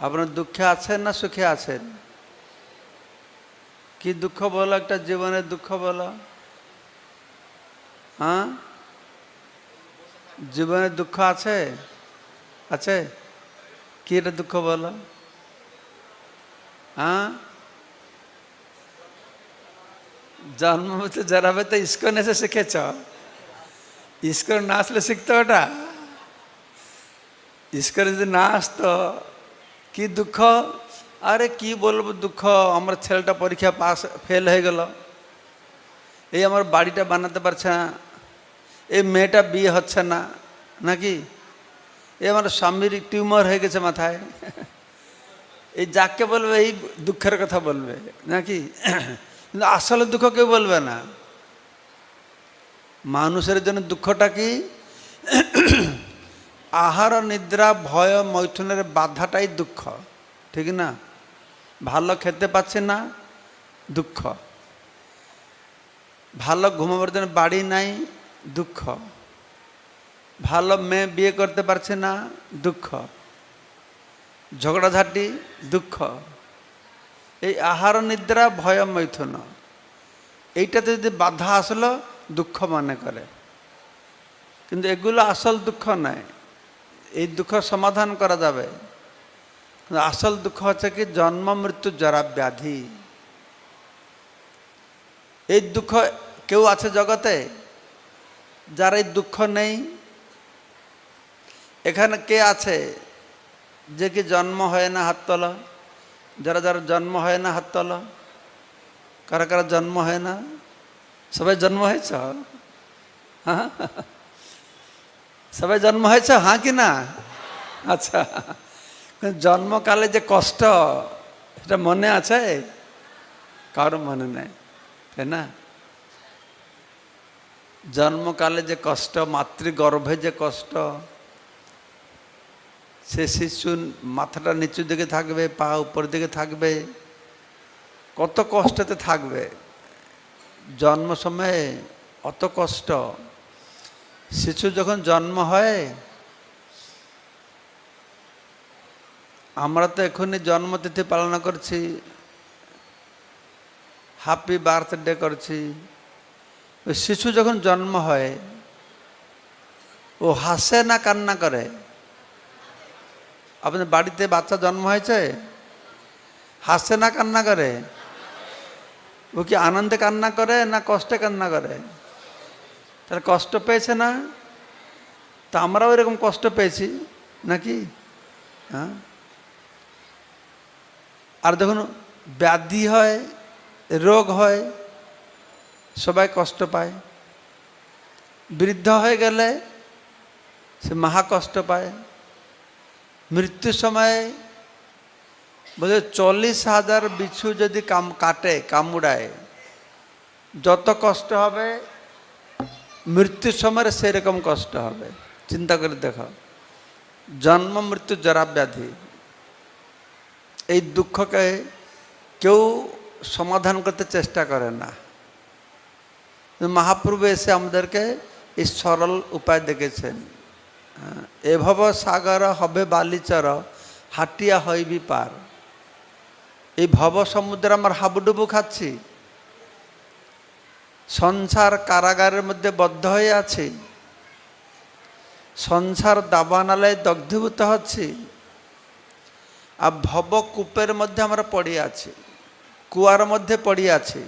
আপনার দুঃখে আছেন না সুখে আছেন? কি দুঃখ বলো? একটা জীবনের দুঃখ বলো। হ্যাঁ? জীবনের দুঃখ আছে? আছে? কি এটা দুঃখ বলো? হ্যাঁ? জন্ম হতে যারা তো ইস্কন এসে শিখেছ? ইস্কন না আসলে শিখতো ওটা? ইস্কন যদি না আসতো কি দুঃখ? আরে কি বলব দুঃখ? আমার ছেলেটা পরীক্ষা পাস ফেল হয়ে গেল। এই আমার বাড়িটা বানাতে পারছে না। এই মেয়েটা বিয়ে হচ্ছে না, নাকি? এ আমার স্বামীর টিউমার হয়ে গেছে মাথায়। এই যাকে বলবে, এই দুঃখের কথা বলবে, নাকি? কিন্তু আসলে দুঃখ কেউ বলবে না। মানুষের জন্য দুঃখটা কি? আহার নিদ্রা, ভয় মৈথুনের বাধাটাই দুঃখ। ঠিক না? ভালো খেতে পাচ্ছে না, দুঃখ। ভালো ঘুমাবার জন্য বাড়ি নাই, দুঃখ। ভালো মেয়ে বিয়ে করতে পারছে না, দুঃখ। ঝগড়াঝাটি, দুঃখ। এই আহার নিদ্রা, ভয় মৈথুন। এইটাতে যদি বাধা আসলো, দুঃখ মনে করে। কিন্তু এগুলো আসল দুঃখ নয়। এই দুঃখ সমাধান করা যাবে। আসল দুঃখ হচ্ছে কি, জন্ম, মৃত্যু, জরা, ব্যাধি। এই দুঃখ কেউ আছে জগতে? যার এই দুঃখ নেই, এখানে কে আছে যে কি জন্ম হয় না হাত তোলা? যারা যারা জন্ম হয় না হাত তোলা? কারা কারা জন্ম হয় না? সবাই জন্ম হয়েছ? হ্যাঁ? সবাই জন্ম হয়েছে হ্যাঁ কি না? আচ্ছা জন্মকালে যে কষ্ট এটা মনে আছে? কারও মনে নেই, তাই না? জন্মকালে যে কষ্ট, মাতৃগর্ভে যে কষ্ট, সে শিশু মাথাটা নিচু দিকে থাকবে, পা উপর দিকে থাকবে, কত কষ্টতে থাকবে। জন্ম সময়ে অত কষ্ট শিশু যখন জন্ম হয়, আমরা তো এখনই জন্মতিথি পালন করছি হ্যাপি বার্থডে করছি। শিশু যখন জন্ম হয়, ও হাসে না কান্না করে? আপনার বাড়িতে বাচ্চা জন্ম হয়েছে? হাসে না কান্না করে? ও কি আনন্দে কান্না করে না কষ্টে কান্না করে? তাহলে কষ্ট পেয়েছে না? তা আমরাও এরকম কষ্ট পেয়েছি, নাকি? হ্যাঁ? আর দেখুন, ব্যাধি হয়, রোগ হয়, সবাই কষ্ট পায়। বৃদ্ধ হয়ে গেলে সে মহা কষ্ট পায়। মৃত্যুর সময় বোধহয় চল্লিশ হাজার বিছু যদি কাম, কাটে, কামুড়ায়, যত কষ্ট হবে মৃত্যুর সময় সেরকম কষ্ট হবে। চিন্তা করে দেখো। জন্ম, মৃত্যু, জরা, ব্যাধি। এই দুঃখকে কেউ সমাধান করতে চেষ্টা করে না। মহাপ্রভু এসে আমাদেরকে এই সরল উপায় দেখেছেন। এভব সাগর হবে বালিচর হাটিয়া হইবি পার। এই ভব সমুদ্রে আমার হাবুডুবু খাচ্ছি। সংসার কারাগারের মধ্যে বদ্ধ হয়ে আছে। সংসার দাবানালয়ে দগ্ধীভূত হচ্ছি। আর ভব কূপের মধ্যে আমরা পড়ে আছি। কুয়ার মধ্যে পড়ে আছে।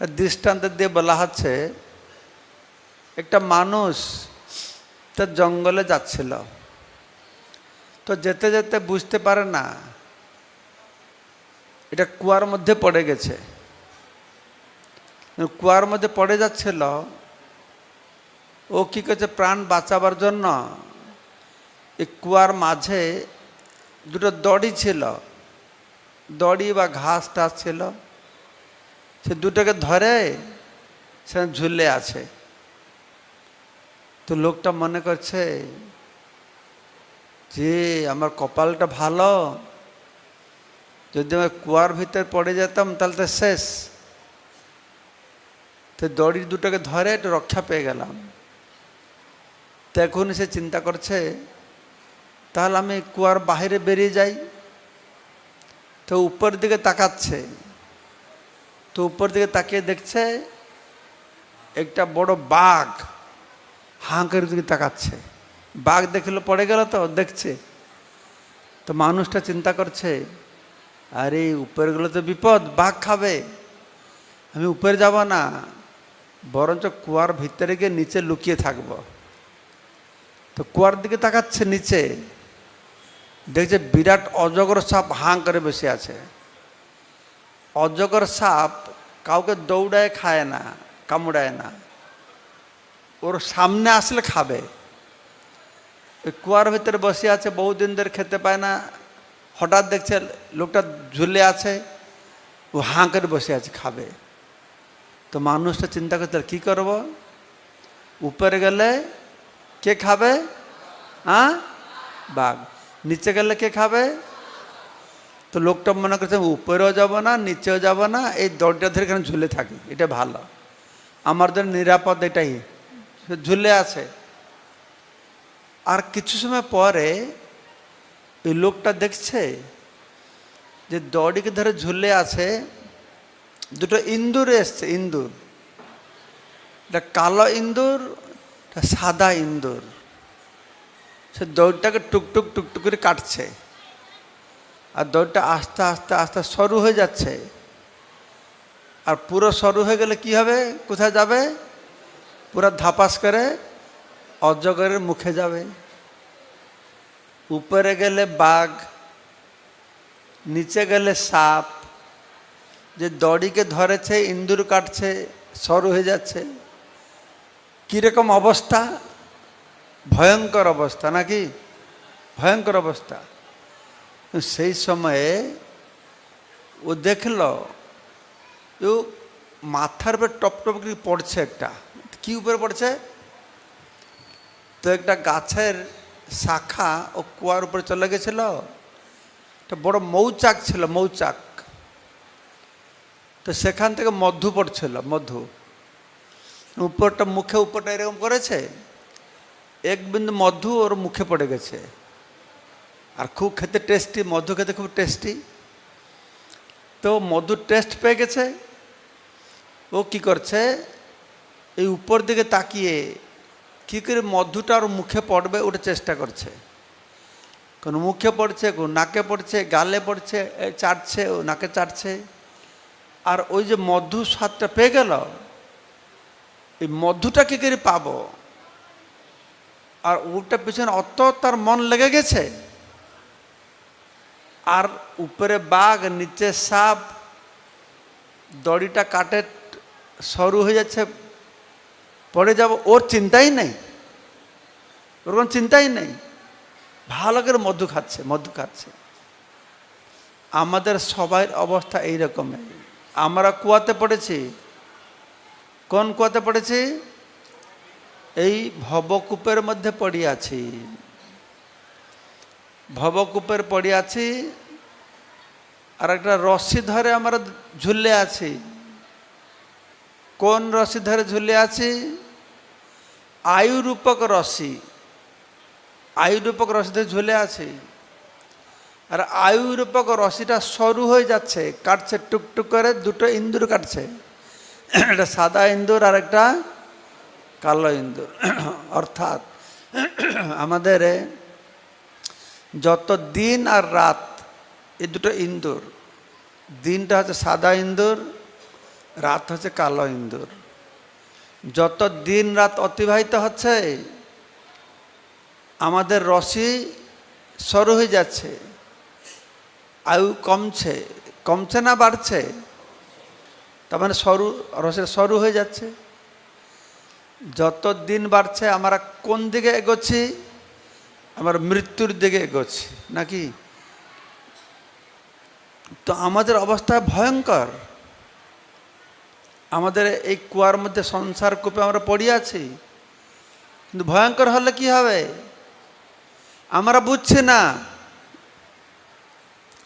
দৃষ্টান্ত দিয়ে বলা হচ্ছে, একটা মানুষ তার জঙ্গলে যাচ্ছিল। তো যেতে যেতে বুঝতে পারে না, এটা কুয়ার মধ্যে পড়ে গেছে। কুয়ার মধ্যে পড়ে যাচ্ছিল। ও কি করছে? প্রাণ বাঁচাবার জন্য এই কুয়ার মাঝে দুটো দড়ি ছিল। দড়ি বা ঘাস টাস ছিল। সে দুটোকে ধরে সে ঝুলে আছে। তো লোকটা মনে করছে যে আমার কপালটা ভালো। যদি আমি কুয়ার ভিতরে পড়ে যেতাম, তাহলে তো শেষ। তো দড়ি দুটোকে ধরে একটু রক্ষা পেয়ে গেলাম। তো এখন সে চিন্তা করছে, তাহলে আমি কুয়ার বাইরে বেরিয়ে যাই। তো উপর দিকে তাকাচ্ছে, তো উপর দিকে তাকিয়ে দেখছে, একটা বড় বাঘ হাঁ করে দিকে তাকাচ্ছে। বাঘ দেখল, পড়ে গেল তো, দেখছে। তো মানুষটা চিন্তা করছে, আরে উপরে গেলে তো বিপদ, বাঘ খাবে। আমি উপরে যাব না। বরঞ্চ কুয়ার ভিতরে গিয়ে নিচে লুকিয়ে থাকব। তো কুয়ার দিকে তাকাচ্ছে নিচে, দেখছে বিরাট অজগর সাপ হাঁ করে বসে আছে। অজগর সাপ কাউকে দৌড়ায় খায় না, কামড়ায় না। ওর সামনে আসলে খাবে। ওই কুয়ার ভিতরে বসে আছে, বহুদিন ধরে খেতে পায় না। হঠাৎ দেখছে লোকটা ঝুলে আছে, ও হাঁ করে বসে আছে, খাবে। তো মানুষটা চিন্তা করতে কি করব? উপরে গেলে কে খাবে? হ্যাঁ বাঘ। নিচে গেলে কে খাবে? তো লোকটা মনে করছে উপরেও যাব না, নিচেও যাব না। এই দরজা ধরে এখানে ঝুলে থাকি, এটা ভালো। আমার জন্য নিরাপদ এটাই, ঝুলে আছে। আর কিছু সময় পরে ওই লোকটা দেখছে যে দড়িকে ধরে ঝুলে আছে দুটো ইন্দুর এসছে, ইন্দুর। একটা কালো ইন্দুর সাদা ইন্দুর। সে দৌড়টাকে টুকটুক টুকটুক করে কাটছে। আর দৌড়টা আস্তে আস্তে আস্তে সরু হয়ে যাচ্ছে। আর পুরো সরু হয়ে গেলে কি হবে? কোথায় যাবে? পুরো ধাপাস করে অজগরের মুখে যাবে। উপরে গেলে বাঘ, নিচে গেলে সাপ যে দড়িকে ধরেছে ইন্দুর কাটছে, সরু হয়ে যাচ্ছে। কীরকম অবস্থা? ভয়ঙ্কর অবস্থা নাকি? ভয়ঙ্কর অবস্থা। সেই সময়ে ও দেখল, ও মাথার উপরে টপ টপ করে পড়ছে একটা। কি উপরে পড়ছে? তো একটা গাছের শাখা ও কুয়ার উপরে চলে গেছিল। একটা বড় মৌচাক ছিল, মৌচাক। তো সেখান থেকে মধু পড়ছিল মধু উপরটা মুখে, উপরটা এরকম করেছে, এক বিন্দু মধু ওর মুখে পড়ে গেছে। আর খুব খেতে টেস্টি মধু খেতে খুব টেস্টি তো মধুর টেস্ট পেয়ে গেছে। ও কি করছে, এই উপর দিকে তাকিয়ে কী করে মধুটা ওর মুখে পড়বে ওটা চেষ্টা করছে। কোনো মুখে পড়ছে, কোনো নাকে পড়ছে, গালে পড়ছে চাটছে, ও নাকে চাটছে। আর ওই যে মধু স্বাদটা পেয়ে গেল, এই মধুটা কী করে পাবো? আর ওটা পিছনে অত তার মন লেগে গেছে। আর উপরে বাঘ, নিচে সাপ, দড়িটা কাটে, সরু হয়ে যাচ্ছে, পড়ে যাব, ওর চিন্তাই নেই। ওর কোনো চিন্তাই নেই। ভালো করে মধু খাচ্ছে মধু খাচ্ছে। আমাদের সবাই অবস্থা এই রকমের আমরা কুয়াতে পড়েছি। কোন কুয়াতে পড়েছি? এই ভবকূপের মধ্যে পড়ে আছি। ভবকূপের পড়ে আছি। আর একটা রশি ধরে আমরা ঝুলে আছি। কোন রশি ধরে ঝুলে আছি? আয়ুরূপক রশি। আয়ুরূপক রশি ধরে ঝুলে আছি। আর আয়ুরূপক রশিটা সরু হয়ে যাচ্ছে, কাটছে, টুকটুক করে, দুটো ইন্দুর কাটছে। একটা সাদা ইন্দুর আর একটা কালো ইন্দুর। অর্থাৎ আমাদের যত দিন আর রাত এই দুটো ইন্দুর, দিনটা হচ্ছে সাদা ইন্দুর, রাত হচ্ছে কালো ইন্দুর। যত দিন রাত অতিবাহিত হচ্ছে, আমাদের রশি সরু হয়ে যাচ্ছে। আয়ু কমছে কমছে না বাড়ছে? তার মানে সরু, রসের সরু হয়ে যাচ্ছে। যত দিন বাড়ছে, আমরা কোন দিকে এগোচ্ছি? আমার মৃত্যুর দিকে এগোচ্ছি, নাকি? তো আমাদের অবস্থা ভয়ঙ্কর। আমাদের এই কুয়ার মধ্যে সংসার কূপে আমরা পড়ে আছি। কিন্তু ভয়ঙ্কর হলে কি হবে? আমরা বুঝছি না।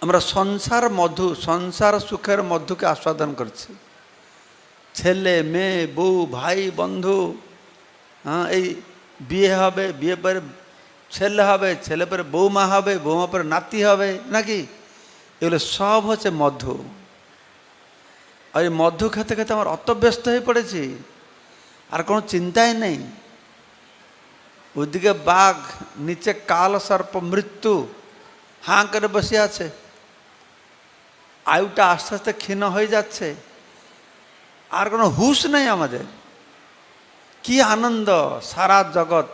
আমরা সংসার মধু, সংসার সুখের মধুকে আস্বাদন করছি। ছেলে, মেয়ে, বউ, ভাই, বন্ধু হ্যাঁ এই বিয়ে হবে, বিয়ে পরে ছেলে হবে, ছেলে পরে বৌমা হবে, বৌমা পরে নাতি হবে, নাকি? এগুলো সব হচ্ছে মধু। আর এই মধু খেতে খেতে আমার অত ব্যস্ত হয়ে পড়েছি, আর কোনো চিন্তাই নেই। ওদিকে বাঘ, নিচে কাল সর্প, মৃত্যু, হাঁ করে বসে আছে। আয়ুটা আস্তে আস্তে ক্ষীণ হয়ে যাচ্ছে। আর কোনো হুশ নেই আমাদের। কি আনন্দ, সারা জগৎ।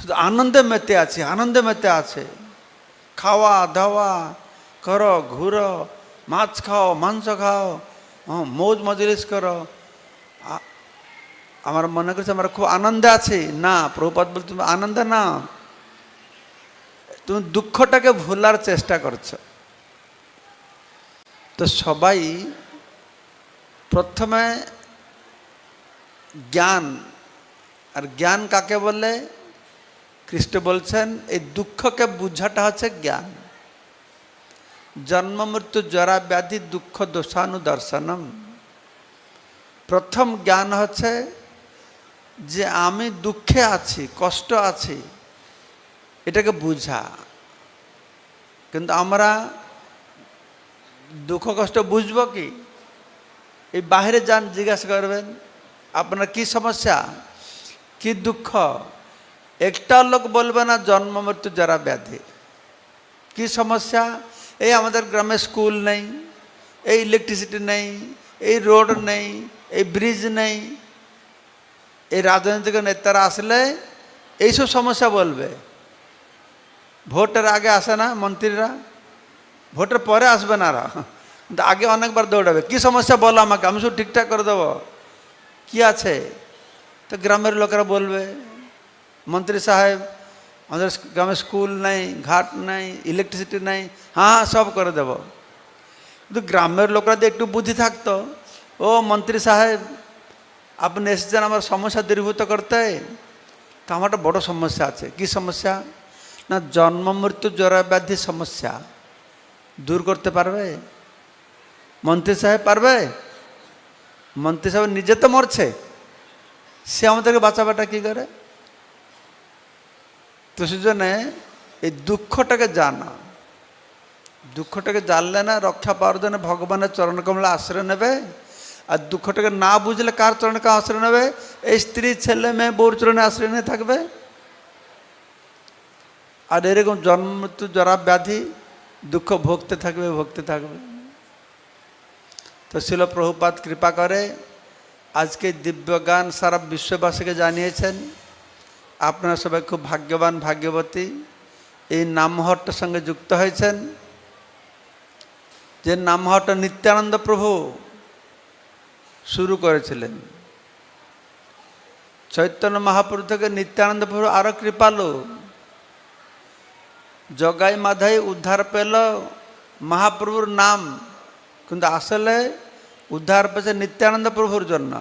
শুধু আনন্দে মেতে আছে, আনন্দে মেতে আছে। খাওয়া, দাওয়া, করো, ঘুরো, মাছ খাও, মাংস খাও মৌজ মজলিস করো। আমার মনে করছে আমরা খুব আনন্দে আছি। না প্রভুপাত বল তুমি আনন্দে না। তুমি দুঃখটাকে ভোলার চেষ্টা করছ। তো সবাই প্রথমে জ্ঞান, আর জ্ঞান কাকে বলে? খ্রিস্ট বলছেন, এই দুঃখকে বুঝাটা হচ্ছে জ্ঞান। জন্ম, মৃত্যু, জরা, ব্যাধি, দুঃখ দোষানুদর্শনম প্রথম জ্ঞান হচ্ছে যে আমি দুঃখে আছি, কষ্ট আছি, এটাকে বুঝা। কিন্তু আমরা দুঃখ কষ্ট বুঝব কি? এই বাহিরে যান, জিজ্ঞাসা করবেন, আপনার কি সমস্যা? কি দুঃখ? একটা লোক বলবে না, জন্ম, মৃত্যু, যারা ব্যাধি। কি সমস্যা? এই আমাদের গ্রামে স্কুল নেই, এই ইলেকট্রিসিটি নেই, এই রোড নেই, এই ব্রিজ নেই। এই রাজনৈতিক নেতারা আসলে এইসব সমস্যা বলবে। ভোটের আগে আসে না মন্ত্রীরা। ভোটের পরে আসবে না আর। কিন্তু আগে অনেকবার দৌড়াবে। কি সমস্যা বলো আমাকে? আমি শুধু ঠিকঠাক করে দেবো। কি আছে? তো গ্রামের লোকেরা বলবে, মন্ত্রী সাহেব, আমাদের গ্রামে স্কুল নেই, ঘাট নেই ইলেকট্রিসিটি নাই। হ্যাঁ সব করে দেব। কিন্তু গ্রামের লোকরা যদি একটু বুদ্ধি থাকতো, ও মন্ত্রী সাহেব, আপনি এসেছেন আমার সমস্যা দূরীভূত করতে, তো আমার একটা বড় সমস্যা আছে। কি সমস্যা? না, জন্ম, মৃত্যু জরা ব্যাধি সমস্যা। দূর করতে পারবে? মন্ত্রী সাহেব পারবে? মন্ত্রী সাহেব নিজে তো মরছে। সে আমাদেরকে বাঁচাবাটা কি করে? তো সেজন্যে এই দুঃখটাকে জানা। দুঃখটাকে জানলে না রক্ষা পাওয়ার জন্য ভগবানের চরণ কমলা আশ্রয় নেবে। আর দুঃখটাকে না বুঝলে কার চরণে কার আশ্রয় নেবে? এই স্ত্রী, ছেলে, মেয়ে, বউর চরণে আশ্রয় নিয়ে থাকবে। আর এরকম জন্ম জরা ব্যাধি দুঃখ ভোগতে থাকবে ভোগতে থাকবে। তো শিল প্রভুপাত কৃপা করে, আজকে দিব্য গান সারা বিশ্ববাসীকে জানিয়েছেন। আপনারা সবাই খুব ভাগ্যবান, ভাগ্যবতী। এই নামহরটার সঙ্গে যুক্ত হয়েছেন। যে নামহরটা নিত্যানন্দ প্রভু শুরু করেছিলেন। চৈতন্য মহাপ্রভু থেকে নিত্যানন্দ প্রভু আরও কৃপালু। জগাই মাধাই উদ্ধার পেল, মহাপ্রভুর নাম। কিন্তু আসলে উদ্ধার পেয়েছে নিত্যানন্দ প্রভুর জন্য।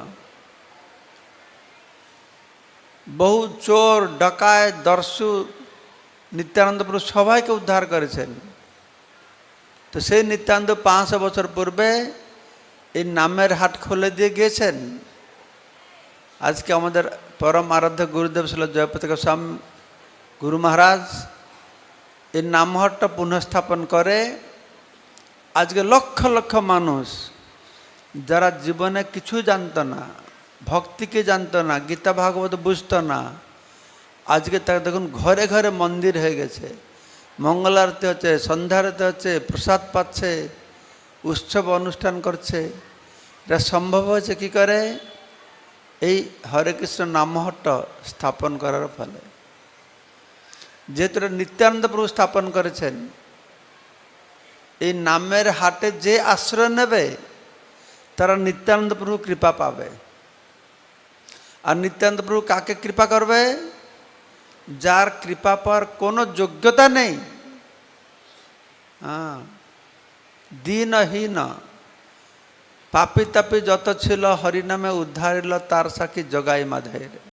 বহু চোর, ডকায়, দর্শু নিত্যানন্দ প্রভু সবাইকে উদ্ধার করেছেন। তো সেই নিত্যানন্দ পাঁচশো বছর পূর্বে এই নামের হাট খুলে দিয়ে গিয়েছেন। আজকে আমাদের পরম আরাধ্য গুরুদেব ছিল জয়পতাক স্বামী গুরু মহারাজ এই নামহাটটা পুনঃস্থাপন করে। আজকে লক্ষ লক্ষ মানুষ যারা জীবনে কিছু জানতো না, ভক্তিকে জানত না, গীতা ভাগবত বুঝত না, আজকে তাকে দেখুন ঘরে ঘরে মন্দির হয়ে গেছে। মঙ্গল আরতি হচ্ছে, সন্ধ্যা আরতি হচ্ছে, প্রসাদ পাচ্ছে, উৎসব অনুষ্ঠান করছে। এটা সম্ভব হয়েছে কি করে? এই হরে কৃষ্ণ নামহট্ট স্থাপন করার ফলে। যেহেতু নিত্যানন্দ প্রভু স্থাপন করেছেন, এই নামের হাটে যে আশ্রয় নেবে, তারা নিত্যানন্দ প্রভু কৃপা পাবে। আর নিত্যানন্দ প্রভু কাকে কৃপা করবে? যার কৃপা পাওয়ার কোনো যোগ্যতা নেই। হ্যাঁ দিনহীন। পাপি তাপি যত ছিল হরিনামে উদ্ধারিল তার সাক্ষী জগাই মাধাইরে